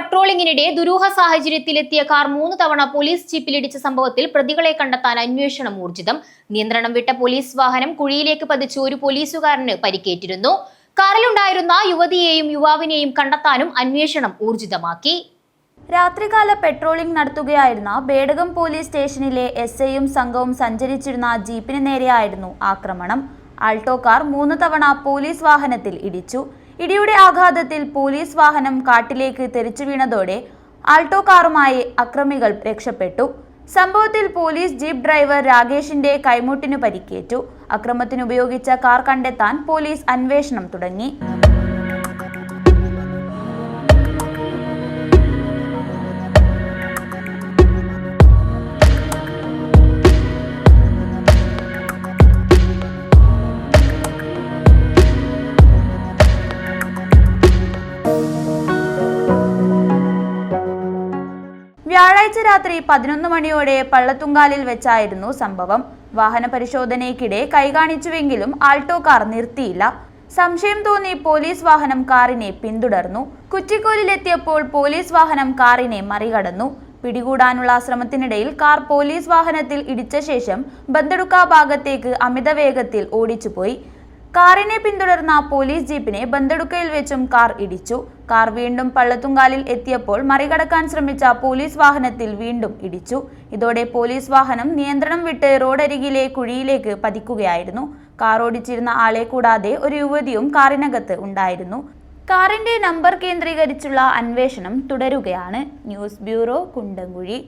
പട്രോളിംഗിനിടെ ദുരൂഹ സാഹചര്യത്തിലെത്തിയ കാർ മൂന്ന് തവണ പോലീസ് ജീപ്പിലിടിച്ച സംഭവത്തിൽ പ്രതികളെ കണ്ടെത്താൻ അന്വേഷണം ഊർജിതം. നിയന്ത്രണം വിട്ട പോലീസ് വാഹനം കുഴിയിലേക്ക് പതിച്ച് ഒരു പോലീസുകാരന് പരിക്കേറ്റിരുന്നു. കാറിലുണ്ടായിരുന്ന യുവതിയെയും യുവാവിനെയും കണ്ടെത്താനും അന്വേഷണം ഊർജിതമാക്കി. രാത്രികാല പെട്രോളിംഗ് നടത്തുകയായിരുന്ന ബേഡകം പോലീസ് സ്റ്റേഷനിലെ എസ് ഐയും സംഘവും സഞ്ചരിച്ചിരുന്ന ജീപ്പിന് നേരെയായിരുന്നു ആക്രമണം. ആൾട്ടോ കാർ മൂന്ന് തവണ പോലീസ് വാഹനത്തിൽ ഇടിച്ചു. ഇടിയുടെ ആഘാതത്തിൽ പോലീസ് വാഹനം കാട്ടിലേക്ക് തെറിച്ചു വീണതോടെ ആൾട്ടോ കാറുമായി അക്രമികൾ രക്ഷപ്പെട്ടു. സംഭവത്തിൽ പോലീസ് ജീപ്പ് ഡ്രൈവർ രാകേഷിന്റെ കൈമുട്ടിനു പരിക്കേറ്റു. അക്രമത്തിനുപയോഗിച്ച കാർ കണ്ടെത്താൻ പോലീസ് അന്വേഷണം തുടങ്ങി. വ്യാഴാഴ്ച രാത്രി പതിനൊന്ന് മണിയോടെ പള്ളത്തുങ്കാലിൽ വെച്ചായിരുന്നു സംഭവം. വാഹന പരിശോധനയ്ക്കിടെ കൈകാണിച്ചുവെങ്കിലും ആൾട്ടോ കാർ നിർത്തിയില്ല. സംശയം തോന്നി പോലീസ് വാഹനം കാറിനെ പിന്തുടർന്നു. കുറ്റിക്കോലിലെത്തിയപ്പോൾ പോലീസ് വാഹനം കാറിനെ മറികടന്നു. പിടികൂടാനുള്ള ശ്രമത്തിനിടയിൽ കാർ പോലീസ് വാഹനത്തിൽ ഇടിച്ച ശേഷം ബന്തെടുക്ക ഭാഗത്തേക്ക് അമിത വേഗത്തിൽ ഓടിച്ചുപോയി. കാറിനെ പിന്തുടർന്ന പോലീസ് ജീപ്പിനെ ബന്ദടുക്കയിൽ വെച്ചും കാർ ഇടിച്ചു. കാർ വീണ്ടും പള്ളത്തുങ്കാലിൽ എത്തിയപ്പോൾ മറികടക്കാൻ ശ്രമിച്ച പോലീസ് വാഹനത്തിൽ വീണ്ടും ഇടിച്ചു. ഇതോടെ പോലീസ് വാഹനം നിയന്ത്രണം വിട്ട് റോഡരികിലെ കുഴിയിലേക്ക് പതിക്കുകയായിരുന്നു. കാർ ഓടിച്ചിരുന്ന ആളെ കൂടാതെ ഒരു യുവതിയും കാറിനകത്ത് ഉണ്ടായിരുന്നു. കാറിന്റെ നമ്പർ കേന്ദ്രീകരിച്ചുള്ള അന്വേഷണം തുടരുകയാണ്. News bureau Kundamkuzhi